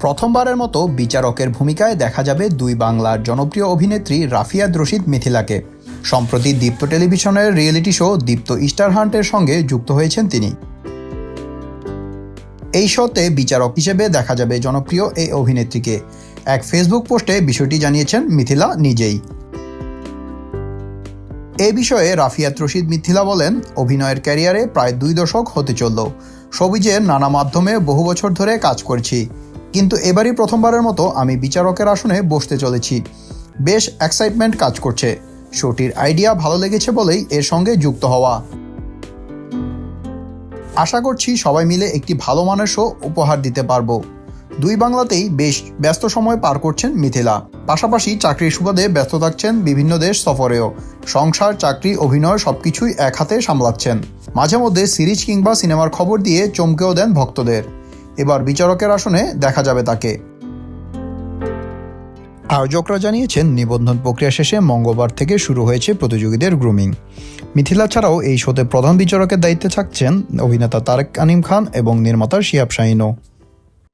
প্রথমবারের মতো বিচারকের ভূমিকায় দেখা যাবে দুই বাংলার জনপ্রিয় অভিনেত্রী রাফিয়াদ রশিদ মিথিলাকে। সম্প্রতি দীপ্ত টেলিভিশনের রিয়েলিটি শো দীপ্ত ইস্টার হান্টের সঙ্গে যুক্ত হয়েছেন তিনি। এই শোতে বিচারক হিসেবে দেখা যাবে জনপ্রিয় এই অভিনেত্রীকে। এক ফেসবুক পোস্টে বিষয়টি জানিয়েছেন মিথিলা নিজেই। এ বিষয়ে রাফিয়াত রশিদ মিথিলা বলেন, অভিনয়ের ক্যারিয়ারে প্রায় দুই দশক হতে চলল। সবিজের নানা মাধ্যমে বহু বছর ধরে কাজ করছি। কিন্তু এবারই প্রথমবারের মতো আমি বিচারকের আসনে বসতে চলেছি। বেশ এক্সাইটমেন্ট কাজ করছে। শোটির আইডিয়া ভালো লেগেছে বলেই এর সঙ্গে যুক্ত হওয়া। আশা করছি সবাই মিলে একটি ভালো মানের শো উপহার দিতে পারব। দুই বাংলাতেই বেশ ব্যস্ত সময় পার করছেন মিথিলা। পাশাপাশি চাকরির সুবাদে ব্যস্ত থাকছেন বিভিন্ন দেশ সফরেও। সংসার, চাকরি, অভিনয় সবকিছুই এক হাতে সামলাচ্ছেন। মাঝে মধ্যে সিরিজ কিংবা সিনেমার খবর দিয়ে চমকেও দেন ভক্তদের। এবার বিচারকের আসনে দেখা যাবে তাকে। আয়োজকরা জানিয়েছেন, নিবন্ধন প্রক্রিয়া শেষে মঙ্গলবার থেকে শুরু হয়েছে প্রতিযোগীদের গ্রুমিং। মিথিলা ছাড়াও এই শোতে প্রধান বিচারকের দায়িত্বে থাকছেন অভিনেতা তারেক আনিম খান এবং নির্মাতা শিয়াব শাহিনও।